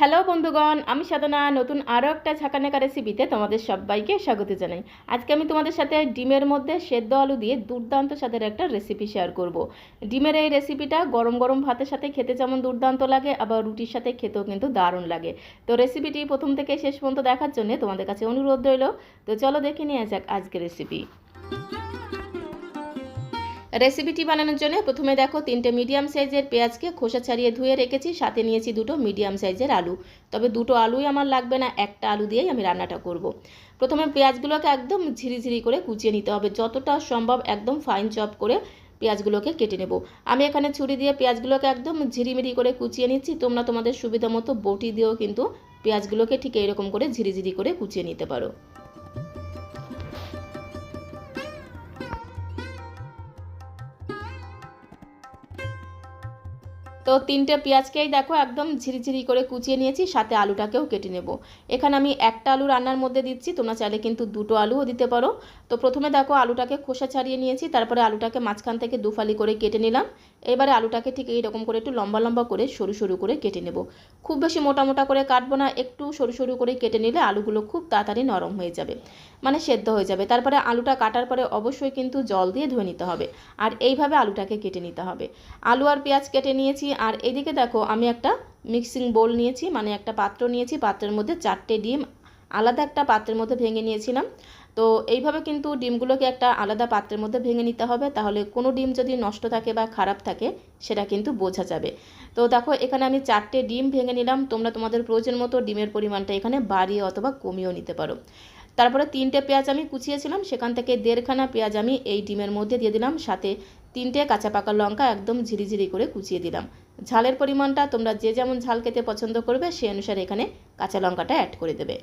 Hello বন্ধুগণ, আমি সাধনা, নতুন আরও একটা ঝাঁকানাকা রেসিপিতে তোমাদের সবাইকে স্বাগত জানাই। আজকে আমি তোমাদের সাথে ডিমের মধ্যে সেদ্ধ আলু দিয়ে দুর্দান্ত স্বাদের একটা রেসিপি শেয়ার করব। ডিমের এই রেসিপিটা গরম গরম ভাতের সাথে খেতে যেমন দুর্দান্ত লাগে, আবার রুটির সাথে খেতেও কিন্তু দারুণ লাগে। তো রেসিপিটি প্রথম থেকে শেষ পর্যন্ত দেখার জন্য তোমাদের কাছে অনুরোধ রইল। তো চলো দেখে নিয়ে যাক আজকের রেসিপি রেসিপিটি বানানোর জন্য প্রথমে দেখো তিনটে মিডিয়াম সাইজের পেঁয়াজকে খোসা ছাড়িয়ে ধুয়ে রেখেছি, সাথে নিয়েছি দুটো মিডিয়াম সাইজের আলু। তবে দুটো আলুই আমার লাগবে না, একটা আলু দিয়েই আমি রান্নাটা করব। প্রথমে পেঁয়াজগুলোকে একদম ঝিরিঝিরি করে কুচিয়ে নিতে হবে, যতটা সম্ভব একদম ফাইন চপ করে পেঁয়াজগুলোকে কেটে নেব। আমি এখানে ছুরি দিয়ে পেঁয়াজগুলোকে একদম ঝিরিমিরি করে কুচিয়ে নিচ্ছি, তোমরা তোমাদের সুবিধা মতো বটি দিয়েও কিন্তু পেঁয়াজগুলোকে ঠিক এইরকম করে ঝিরিঝিরি করে কুচিয়ে নিতে পারো। তো তিনটে পেঁয়াজকেই দেখো একদম ঝিরিঝিরি করে কুচিয়ে নিয়েছি, সাথে আলুটাকেও কেটে নেব। এখানে আমি একটা আলু রান্নার মধ্যে দিচ্ছি, তোমরা চাইলে কিন্তু দুটো আলুও দিতে পারো। তো প্রথমে দেখো আলুটাকে খোসা ছাড়িয়ে নিয়েছি, তারপরে আলুটাকে মাঝখান থেকে দুফালি করে কেটে নিলাম। এবারে আলুটাকে ঠিক এইরকম করে একটু লম্বা লম্বা করে সরু সরু করে কেটে নেব। খুব বেশি মোটা মোটা করে কাটবো না, একটু সরু সরু করে কেটে নিলে আলুগুলো খুব তাড়াতাড়ি নরম হয়ে যাবে মানে সেদ্ধ হয়ে যাবে। তারপরে আলুটা কাটার পরে অবশ্যই কিন্তু জল দিয়ে ধুয়ে নিতে হবে আর এইভাবে আলুটাকে কেটে নিতে হবে। আলু আর পেঁয়াজ কেটে নিয়েছি আর এদিকে দেখো আমি একটা মিক্সিং বোল নিয়েছি মানে একটা পাত্র নিয়েছি, পাত্রের মধ্যে চারটে ডিম, আলাদা একটা পাত্রের মধ্যে ভেঙে নিয়েছিলাম। তো এইভাবে কিন্তু ডিমগুলোকে একটা আলাদা পাত্রের মধ্যে ভেঙে নিতে হবে। তাহলে কোনো ডিম যদি নষ্ট থাকে বা খারাপ থাকে, সেটা কিন্তু বোঝা যাবে। তো দেখো, এখানে আমি চারটে ডিম ভেঙে নিলাম। তোমরা তোমাদের প্রয়োজন মতো ডিমের পরিমাণটা এখানে বাড়িয়ে অথবা কমিয়েও নিতে পারো। তারপরে তিনটে পেঁয়াজ আমি কুচিয়েছিলাম। সেখান থেকে দেড়খানা পেঁয়াজ আমি এই ডিমের মধ্যে দিয়ে দিলাম। সাথে তিনটে কাঁচা পাকা লঙ্কা একদম ঝিরিঝিরি করে কুচিয়ে দিলাম। ঝালের পরিমাণটা তোমরা যে যেমন ঝাল খেতে পছন্দ করবে, সেই অনুসারে এখানে কাঁচা লঙ্কাটা অ্যাড করে দেবে।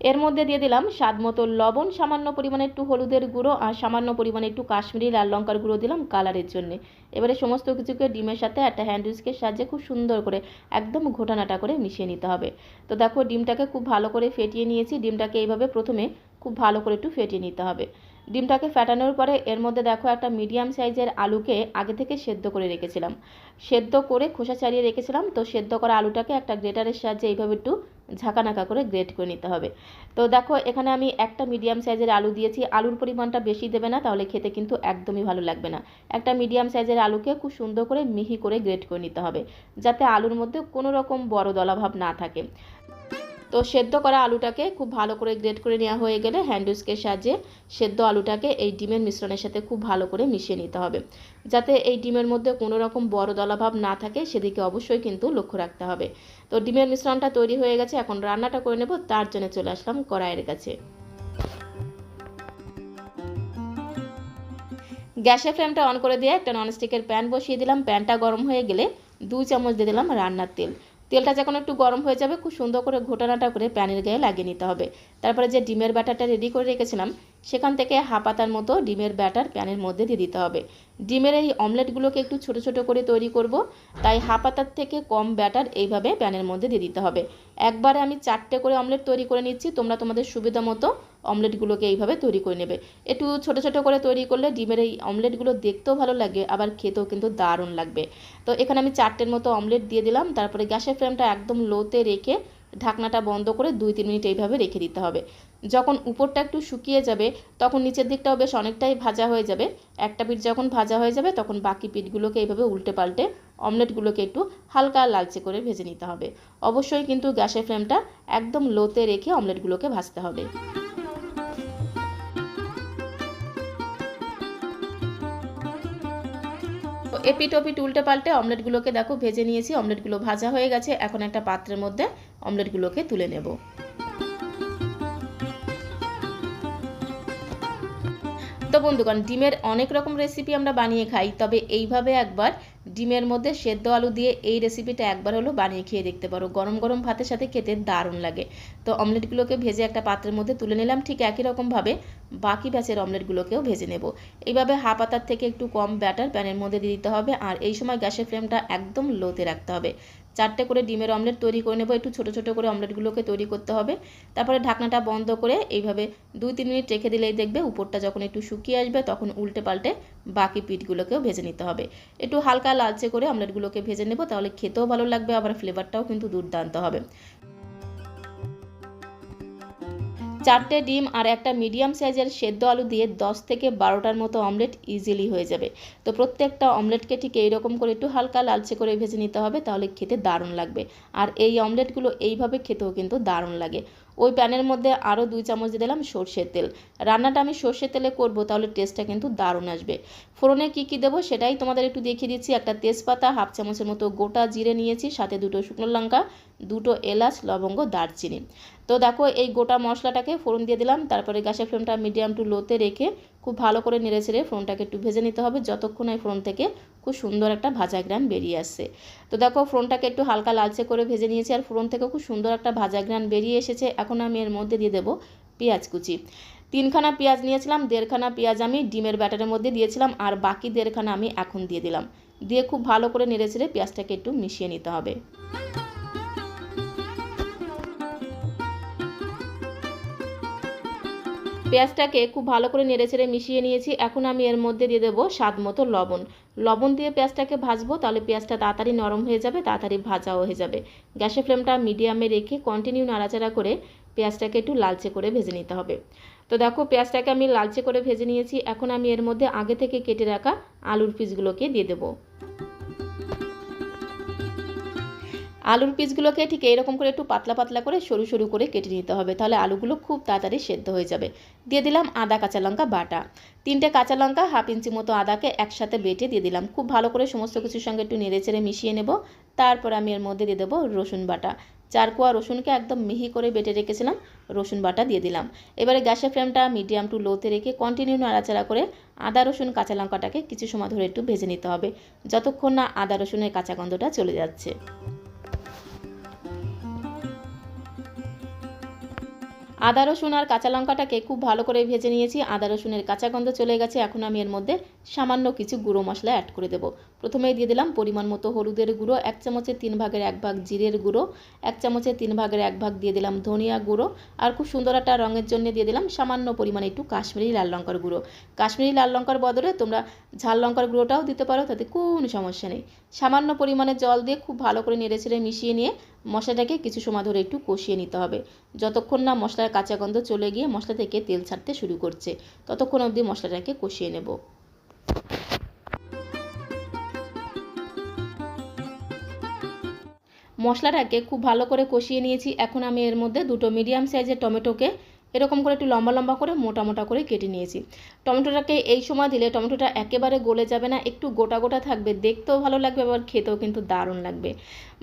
এর মধ্যে দিয়ে দিলাম স্বাদ মতো লবণ, সামান্য পরিমাণে একটু হলুদের গুঁড়ো আর সামান্য পরিমাণে একটু কাশ্মীরি লাল লঙ্কার গুঁড়ো দিলাম কালারের জন্য। এবারে সমস্ত কিছুকে ডিমের সাথে একটা হ্যান্ড উইস্কের সাহায্যে খুব সুন্দর করে একদম ঘোটানাটা করে মিশিয়ে নিতে হবে। তো দেখো ডিমটাকে খুব ভালো করে ফেটিয়ে নিয়েছি। ডিমটাকে এইভাবে প্রথমে খুব ভালো করে একটু ফেটিয়ে নিতে হবে। ডিমটাকে ফেটানোর পরে এর মধ্যে দেখো একটা মিডিয়াম সাইজের আলুকে আগে থেকে সেদ্ধ করে রেখেছিলাম। সেদ্ধ করে খোসা ছাড়িয়ে রেখেছিলাম। তো সেদ্ধ করা আলুটাকে একটা গ্রেটারের সাহায্যে এইভাবে একটু ঝাঁকানাকা করে গ্রেট করে নিতে হবে। তো দেখো, এখানে আমি একটা মিডিয়াম সাইজের আলু দিয়েছি। আলুর পরিমাণটা বেশি দেবে না, তাহলে খেতে কিন্তু একদমই ভালো লাগবে না। একটা মিডিয়াম সাইজের আলুকে খুব সুন্দর করে মিহি করে গ্রেট করে নিতে হবে, যাতে আলুর মধ্যে কোনো রকম বড় দলাভাব না থাকে। তো সেদ্ধ করা আলুটাকে খুব ভালো করে গ্রেট করে নেওয়া হয়ে গেলে হ্যান্ডউইস্কের সাহায্যে সেদ্ধ আলুটাকে এই ডিমের মিশ্রণের সাথে খুব ভালো করে মিশিয়ে নিতে হবে। যাতে এই ডিমের মধ্যে কোনো রকম বড় দলাভাব না থাকে, সেদিকে অবশ্যই কিন্তু লক্ষ্য রাখতে হবে। তো ডিমের মিশ্রণটা তৈরি হয়ে গেছে, এখন রান্নাটা করে নেব, তার জন্য চলে আসলাম কড়াইয়ের কাছে। গ্যাসের ফ্লেমটা অন করে দিয়ে একটা ননস্টিকের প্যান বসিয়ে দিলাম। প্যানটা গরম হয়ে গেলে দু চামচ দিয়ে দিলাম রান্নার তেল। তেলটা যখন একটু গরম হয়ে যাবে, খুব সুন্দর করে ঘোটানাটা করে প্যানের গায়ে লাগিয়ে নিতে হবে। তারপরে যে ডিমের ব্যাটারটা রেডি করে রেখেছিলাম সেখান থেকে হাফাতার মতো ডিমের ব্যাটার প্যানের মধ্যে দিয়ে দিতে হবে। ডিমের এই অমলেটগুলোকে একটু ছোট ছোট করে তৈরি করব, তাই হাফাতার থেকে কম ব্যাটার এইভাবে প্যানের মধ্যে দিয়ে দিতে হবে। একবারে আমি চারটে করে অমলেট তৈরি করে নিচ্ছি, তোমরা তোমাদের সুবিধা মতো অমলেটগুলোকে এইভাবে তৈরি করে নেবে। একটু ছোট ছোট করে তৈরি করলে ডিমের এই অমলেটগুলো দেখতেও ভালো লাগে, আবার খেতেও কিন্তু দারুণ লাগবে। তো এখানে আমি চারটের মতো অমলেট দিয়ে দিলাম, তারপরে গ্যাসের ফ্লেমটা একদম লোতে রেখে ঢাকনাটা বন্ধ করে দুই তিন মিনিট এইভাবে রেখে দিতে হবে। যখন উপরটা একটু শুকিয়ে যাবে, তখন নিচের দিকটাও বেশ অনেকটাই ভাজা হয়ে যাবে। একটা পিঠ যখন ভাজা হয়ে যাবে, তখন বাকি পিঠগুলোকে এইভাবে উল্টে পাল্টে অমলেটগুলোকে একটু হালকা লালচে করে ভেজে নিতে হবে। অবশ্যই কিন্তু গ্যাসের ফ্লেমটা একদম লোতে রেখে অমলেটগুলোকে ভাজতে হবে। এপিট ওপিট উল্টে পাল্টে অমলেটগুলোকে দেখো, ভেজে নিয়েছি, অমলেটগুলো ভাজা হয়ে গেছে। এখন একটা পাত্রের মধ্যে অমলেটগুলোকে তুলে নেব। বন্ধুগণ, ডিমের অনেক রকম রেসিপি আমরা বানিয়ে খাই, তবে এইভাবে একবার ডিমের মধ্যে সেদ্ধ আলু দিয়ে এই রেসিপিটা একবার হলো বানিয়ে খেয়ে দেখতে পারো। গরম গরম ভাতের সাথে খেতে দারুণ লাগে। তো অমলেটগুলোকে ভেজে একটা পাত্রের মধ্যে তুলে নিলাম, ঠিক একই রকমভাবে বাকি ব্যাচের অমলেটগুলোকেও ভেজে নেব। এইভাবে হাফ থেকে একটু কম ব্যাটার প্যানের মধ্যে দিয়ে দিতে হবে, আর এই সময় গ্যাসের ফ্লেমটা একদম লোতে রাখতে হবে। চারটে করে ডিমের অমলেট তৈরি করে নেব। একটু ছোটো ছোটো করে অমলেটগুলোকে তৈরি করতে হবে। তারপরে ঢাকনাটা বন্ধ করে এইভাবে দুই তিন মিনিট রেখে দিলেই দেখবে উপরটা যখন একটু শুকিয়ে আসবে তখন উল্টে পাল্টে বাকি পিঠগুলোকেও ভেজে নিতে হবে। একটু হালকা লালচে করে অমলেটগুলোকে ভেজে নেব, তাহলে খেতেও ভালো লাগবে, আবার ফ্লেভারটাও কিন্তু দুর্দান্ত হবে। চারটে ডিম আর একটা মিডিয়াম সাইজের সেদ্ধ আলু দিয়ে দশ থেকে বারোটার মতো অমলেট ইজিলি হয়ে যাবে। তো প্রত্যেকটা অমলেটকে ঠিক এইরকম করে একটু হালকা লালচে করে ভেজে নিতে হবে, তাহলে খেতে দারুণ লাগবে। আর এই অমলেটগুলো এইভাবে খেতেও কিন্তু দারুণ লাগে। ওই প্যানের মধ্যে আরও দুই চামচ দিয়ে দিলাম সর্ষের তেল। রান্নাটা আমি সর্ষের তেলে করব, তাহলে টেস্টটা কিন্তু দারুণ আসবে। ফোড়নে কী কী দেবো সেটাই তোমাদের একটু দেখিয়ে দিচ্ছি। একটা তেজপাতা, হাফ চামচের মতো গোটা জিরে নিয়েছি, সাথে দুটো শুকনো লঙ্কা, দুটো এলাচ, লবঙ্গ, দারচিনি। তো দেখো এই গোটা মশলাটাকে ফোড়ন দিয়ে দিলাম, তারপরে গ্যাসের ফ্লেমটা মিডিয়াম টু লোতে রেখে খুব ভালো করে নেড়ে ছেড়ে ফোড়নটাকে একটু ভেজে নিতে হবে যতক্ষণ এই ফোড়ন থেকে খুব সুন্দর একটা ভাজা গ্রান বেরিয়ে আসছে। তো দেখো, ফোড়নটাকে একটু হালকা লালচে করে ভেজে নিয়েছি আর ফোড়ন থেকে খুব সুন্দর একটা ভাজা গ্রান বেরিয়ে এসেছে। এখন আমি এর মধ্যে দিয়ে দেবো পেঁয়াজ কুচি। তিনখানা পেঁয়াজ নিয়েছিলাম, দেড়খানা পেঁয়াজ আমি ডিমের ব্যাটারের মধ্যে দিয়েছিলাম আর বাকি দেড়খানা আমি এখন দিয়ে দিলাম। দিয়ে খুব ভালো করে নেড়ে ছেড়ে পেঁয়াজটাকে একটু মিশিয়ে নিতে হবে। পেঁয়াজটাকে খুব ভালো করে নেড়ে নেড়েচেড়ে মিশিয়ে নিয়েছি। এখন আমি এর মধ্যে দিয়ে দেবো স্বাদ মতো লবণ। লবণ দিয়ে পেঁয়াজটাকে ভাজবো, তাহলে পেঁয়াজটা তাড়াতাড়ি নরম হয়ে যাবে, তাড়াতাড়ি ভাজাও হয়ে যাবে। গ্যাসের ফ্লেমটা মিডিয়ামে রেখে কন্টিনিউ নাড়াচাড়া করে পেঁয়াজটাকে একটু লালচে করে ভেজে নিতে হবে। তো দেখো, পেঁয়াজটাকে আমি লালচে করে ভেজে নিয়েছি। এখন আমি এর মধ্যে আগে থেকে কেটে রাখা আলুর পিসগুলোকে দিয়ে দেবো। আলুর পিসগুলোকে ঠিক এইরকম করে একটু পাতলা পাতলা করে সরু সরু করে কেটে নিতে হবে। তাহলে আলুগুলো খুব তাড়াতাড়ি সেদ্ধ হয়ে যাবে। দিয়ে দিলাম আদা, কাঁচা লঙ্কা বাটা। তিনটে কাঁচা লঙ্কা হাফ ইঞ্চি মতো আদাকে একসাথে বেটে দিয়ে দিলাম। খুব ভালো করে সমস্ত কিছুর সঙ্গে একটু নেড়ে চেড়ে মিশিয়ে নেব। তারপর আমি এর মধ্যে দিয়ে দেবো রসুন বাটা। চার কোয়া রসুনকে একদম মিহি করে বেটে রেখেছিলাম, রসুন বাটা দিয়ে দিলাম। এবারে গ্যাসের ফ্লেমটা মিডিয়াম টু লোতে রেখে কন্টিনিউ নাড়াচাড়া করে আদা, রসুন, কাঁচা লঙ্কাটাকে কিছু সময় ধরে একটু ভেজে নিতে হবে। যতক্ষণ না আদা, রসুনের কাঁচা গন্ধটা চলে যাচ্ছে। আদা, রসুন আর কাঁচা লঙ্কাটাকে খুব ভালো করে ভেজে নিয়েছি। আদা, রসুনের কাঁচা গন্ধ চলে গেছে। এখন আমি এর মধ্যে সামান্য কিছু গুঁড়ো মশলা অ্যাড করে দেবো। প্রথমেই দিয়ে দিলাম পরিমাণ মতো হলুদের গুঁড়ো, এক চামচের তিন ভাগের এক ভাগ জিরের গুঁড়ো, এক চামচের তিন ভাগের এক ভাগ দিয়ে দিলাম ধনিয়া গুঁড়ো আর খুব সুন্দর একটা রঙের জন্য দিয়ে দিলাম সামান্য পরিমাণে একটু কাশ্মীরি লাল লঙ্কার গুঁড়ো। কাশ্মীরি লাল লঙ্কার বদলে তোমরা ঝাল লঙ্কার গুঁড়োটাও দিতে পারো, তাতে কোনো সমস্যা নেই। সামান্য পরিমাণে জল দিয়ে খুব ভালো করে নেড়ে ছেড়ে মিশিয়ে নিয়ে মশলাটাকে কিছু সময় ধরে একটু কষিয়ে নিতে হবে। যতক্ষণ না মশলার কাঁচা গন্ধ চলে গিয়ে মশলা থেকে তেল ছাড়তে শুরু করছে, ততক্ষণ অবধি মশলাটাকে কষিয়ে নেব। মশলাটাকে খুব ভালো করে কষিয়ে নিয়েছি। এখন আমি এর মধ্যে দুটো মিডিয়াম সাইজের টমেটোকে এরকম করে একটু লম্বা লম্বা করে, মোটা মোটা করে কেটে নিয়েছি। টমেটোটাকে এই সময় দিলে টমেটোটা একেবারে গলে যাবে না, একটু গোটা গোটা থাকবে, দেখতেও ভালো লাগবে, আবার খেতেও কিন্তু দারুণ লাগবে।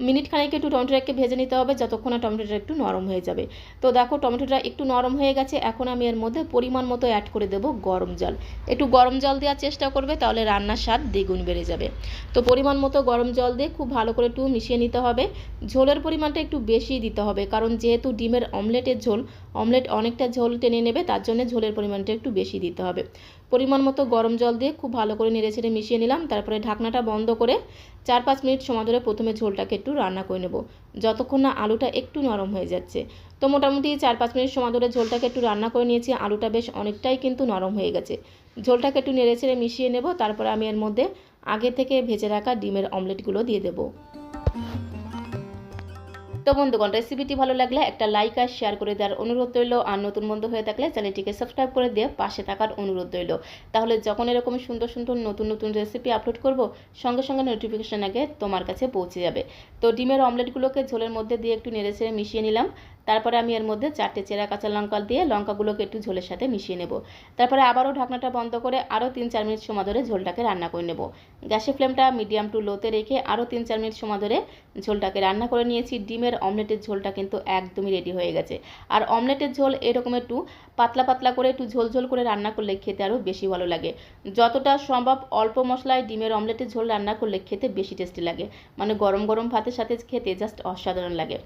মিনিট খানেক একটু টমেটোটাকে ভেজে নিতে হবে, যতক্ষণ না টমেটোটা একটু নরম হয়ে যাবে। তো দেখো, টমেটোটা একটু নরম হয়ে গেছে, এখন আমি এর মধ্যে পরিমাণ মতো অ্যাড করে দেবো গরম জল। একটু গরম জল দেওয়ার চেষ্টা করবে, তাহলে রান্নার স্বাদ দ্বিগুণ বেড়ে যাবে। তো পরিমাণ মতো গরম জল দিয়ে খুব ভালো করে একটু মিশিয়ে নিতে হবে। ঝোলের পরিমাণটা একটু বেশি দিতে হবে, কারণ যেহেতু ডিমের অমলেটের ঝোল অমলেট অনেকটা ঝোল টেনে নেবে, তার জন্য ঝোলের পরিমাণটা একটু বেশি দিতে হবে। পরিমাণ মতো গরম জল দিয়ে খুব ভালো করে নেড়ে ছেড়ে মিশিয়ে নিলাম, তারপরে ঢাকনাটা বন্ধ করে চার পাঁচ মিনিট সময় ধরে প্রথমে ঝোলটাকে একটু রান্না করে নেব। যতক্ষণ না আলুটা একটু নরম হয়ে যাচ্ছে। তো মোটামুটি চার পাঁচ মিনিট সময় ধরে ঝোলটাকে একটু রান্না করে নিয়েছি, আলুটা বেশ অনেকটাই কিন্তু নরম হয়ে গেছে। ঝোলটাকে একটু নেড়ে ছেড়ে মিশিয়ে নেব, তারপরে আমি এর মধ্যে আগে থেকে ভেজে রাখা ডিমের অমলেটগুলো দিয়ে দেবো। তো বন্ধুগণ রেসিপিটি ভালো লাগলে একটা লাইক আর শেয়ার করে দেওয়ার অনুরোধ রইল। আর নতুন বন্ধু হয়ে থাকলে চ্যানেলটিকে সাবস্ক্রাইব করে দিয়ে পাশে থাকার অনুরোধ রইল। তাহলে যখন এরকম সুন্দর সুন্দর নতুন নতুন রেসিপি আপলোড করব, সঙ্গে সঙ্গে নোটিফিকেশান আগে তোমার কাছে পৌঁছে যাবে। তো ডিমের অমলেটগুলোকে ঝোলের মধ্যে দিয়ে একটু নেড়ে ছেড়ে মিশিয়ে নিলাম। তারপরে আমি এর মধ্যে চারটে চেরা কাঁচা লঙ্কা দিয়ে লঙ্কাগুলোকে একটু ঝোলের সাথে মিশিয়ে নেব। তারপরে আবারও ঢাকনাটা বন্ধ করে আরও তিন চার মিনিট সময় ধরে ঝোলটাকে রান্না করে নেব। গ্যাসের ফ্লেমটা মিডিয়াম টু লোতে রেখে আরও তিন চার মিনিট সময় ধরে ঝোলটাকে রান্না করে নিয়েছি। ডিমের অমলেটের ঝোলটা কিন্তু একদমই রেডি হয়ে গেছে। আর অমলেটের ঝোল এরকম একটু পাতলা পাতলা করে একটু ঝোল ঝোল করে রান্না করলে খেতে আরও বেশি ভালো লাগে। যতটা সম্ভব অল্প মশলায় ডিমের অমলেটের ঝোল রান্না করলে খেতে বেশি টেস্টি লাগে। মানে গরম গরম ভাতের সাথে খেতে জাস্ট অসাধারণ লাগে।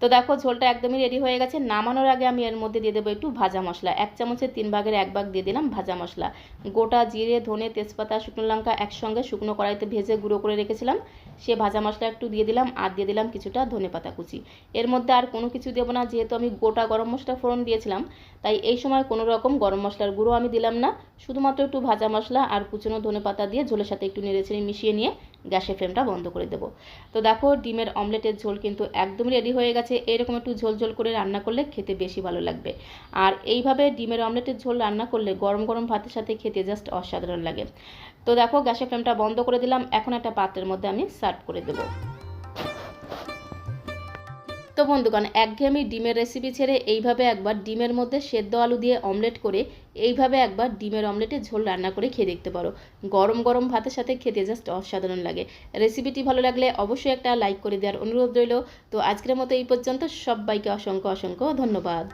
তো দেখো ঝোলটা একদমই রেডি হয়ে গেছে। নামানোর আগে আমি এর মধ্যে দিয়ে দেবো একটু ভাজা মশলা। এক চামচের তিন ভাগের এক ভাগ দিয়ে দিলাম ভাজা মশলা। গোটা জিরে, ধনে, তেজপাতা, শুকনো লঙ্কা একসঙ্গে শুকনো কড়াইতে ভেজে গুঁড়ো করে রেখেছিলাম। সে ভাজা মশলা একটু দিয়ে দিলাম আর দিয়ে দিলাম কিছুটা ধনে পাতা কুচি। এর মধ্যে আর কোনো কিছু দেবো না, যেহেতু আমি গোটা গরম মশলা ফোড়ন দিয়েছিলাম, তাই এই সময় কোনো রকম গরম মশলার গুঁড়ো আমি দিলাম না। শুধুমাত্র একটু ভাজা মশলা আর কুচনো ধনে পাতা দিয়ে ঝোলের সাথে একটু নেড়েচেড়ে মিশিয়ে নিয়ে গ্যাসের ফ্লেমটা বন্ধ করে দেবো। তো দেখো, ডিমের অমলেটের ঝোল কিন্তু একদমই রেডি হয়ে গেছে। এরকম একটু ঝোল ঝোল করে রান্না করলে খেতে বেশি ভালো লাগবে। আর এইভাবে ডিমের অমলেটের ঝোল রান্না করলে গরম গরম ভাতের সাথে খেতে জাস্ট অসাধারণ লাগে। তো দেখো, গ্যাসের ফ্লেমটা বন্ধ করে দিলাম। এখন একটা পাত্রের মধ্যে আমি সার্ভ করে দেবো। তো বন্ধুগণ, একঘেয়েমি ডিমের রেসিপি ছেড়ে এইভাবে একবার ডিমের মধ্যে সেদ্ধ আলু দিয়ে অমলেট করে এইভাবে একবার ডিমের অমলেটের ঝোল রান্না করে খেয়ে দেখতে পারো। গরম গরম ভাতের সাথে খেতে জাস্ট অসাধারণ লাগে। রেসিপিটি ভালো লাগলে অবশ্যই একটা লাইক করে দেওয়ার অনুরোধ রইল। তো আজকের মতো এই পর্যন্ত, সবাইকে অসংখ্য অসংখ্য ধন্যবাদ।